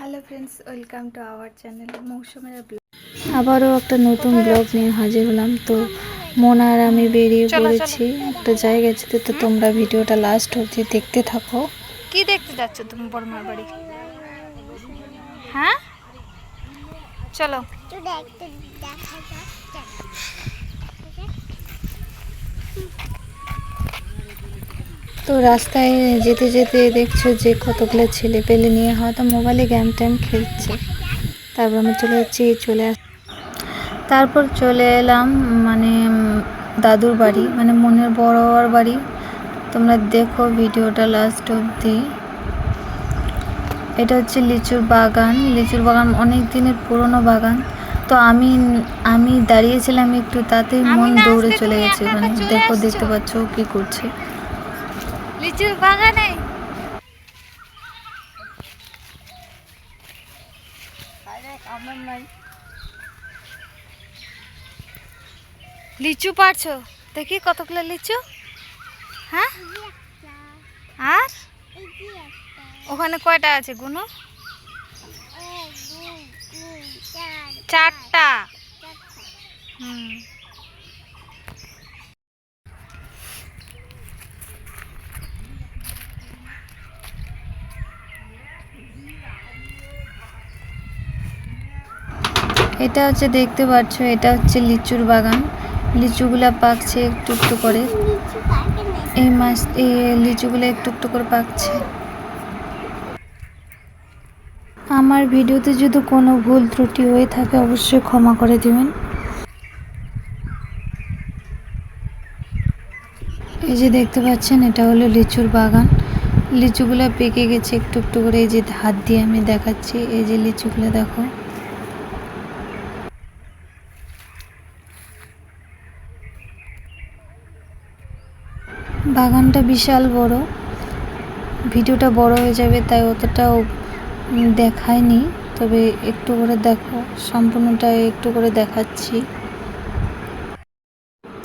Hello friends welcome to our channel মৌসুমের blog আবারও একটা নতুন ব্লগ নিয়ে হাজির হলাম। তো মন আর আমি বেরিয়ে পড়েছি। একটা জায়গা যেতে তো তোমরা ভিডিওটা লাস্ট অবধি দেখতে থাকো। কি দেখতে যাচ্ছ তুমি বড়মার বাড়ি? হ্যাঁ? চলো। তো রাস্তায় যেতে যেতে দেখছ যে কতগুলো ছেলে পেলে নিয়ে হয়তো মোবাইলে গেম ট্যাম খেলছে। তারপর আমি চলে যাচ্ছি চলে আস তারপর চলে এলাম মানে দাদুর বাড়ি মানে মনের বড় বাবার বাড়ি। তোমরা দেখো ভিডিওটা লাস্ট অবধি। এটা হচ্ছে লিচুর বাগান। লিচুর বাগান অনেক দিনের পুরনো বাগান। তো আমি আমি দাঁড়িয়েছিলাম একটু তাতেই মন দৌড়ে চলে গেছে। মানে দেখো দেখতে পাচ্ছ কি করছে। লিচুর বাগানে লিচু পারছ? দেখি কতগুলো লিচু হ্যাঁ? আর? ওখানে কয়টা আছে গুনো? চারটা। এটা হচ্ছে দেখতে পাচ্ছ, এটা হচ্ছে লিচুর বাগান। লিচুগুলা পাকছে একটু একটু করে। এই মাছ এই লিচুগুলো একটু একটু করে পাকছে। আমার ভিডিওতে যদি কোনো ভুল ত্রুটি হয়ে থাকে, অবশ্যই ক্ষমা করে দিবেন। এই যে দেখতে পাচ্ছেন, এটা হলো লিচুর বাগান। লিচুগুলো পেকে গেছে, একটু একটু করে। এই যে হাত দিয়ে আমি দেখাচ্ছি, এই যে লিচুগুলো দেখো। বাগানটা বিশাল বড়। ভিডিওটা বড় হয়ে যাবে, তাই অতটাও দেখায়নি। তবে একটু করে দেখো, সম্পূর্ণটা একটু করে দেখাচ্ছি।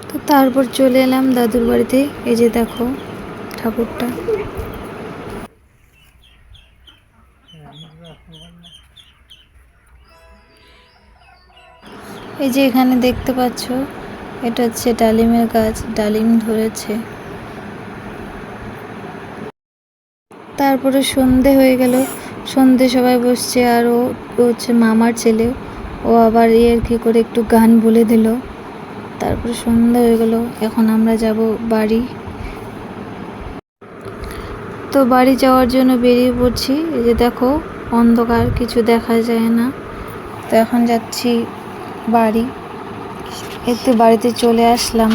তো তারপর চলে এলাম দাদুর বাড়িতে। এই যে দেখো, ঠাকুরটা। এই যে এখানে দেখতে পাচ্ছ, এটা হচ্ছে ডালিমের গাছ, ডালিম ধরেছে। তারপরে সন্ধে হয়ে গেল। সন্ধে সবাই বসছে আর ও হচ্ছে মামার ছেলে। ও আবার ইয়ের কি করে একটু গান বলে দিল। তারপরে সন্ধে হয়ে গেল। এখন আমরা যাব বাড়ি। তো বাড়ি যাওয়ার জন্য বেরিয়ে পড়ছি। এই যে দেখো, অন্ধকার, কিছু দেখা যায় না। তো এখন যাচ্ছি বাড়ি। একটু বাড়িতে চলে আসলাম।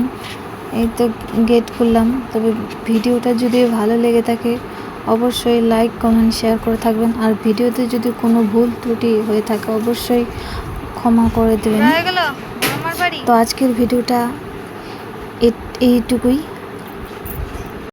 এই তো গেট খুললাম। তবে ভিডিওটা যদি ভালো লেগে থাকে অবশ্যই লাইক কমেন্ট শেয়ার করে থাকবেন। আর ভিডিওতে যদি কোনো ভুল ত্রুটি হয়ে থাকে অবশ্যই ক্ষমা করে দেবেন। তো আজকের ভিডিওটা এইটুকুই।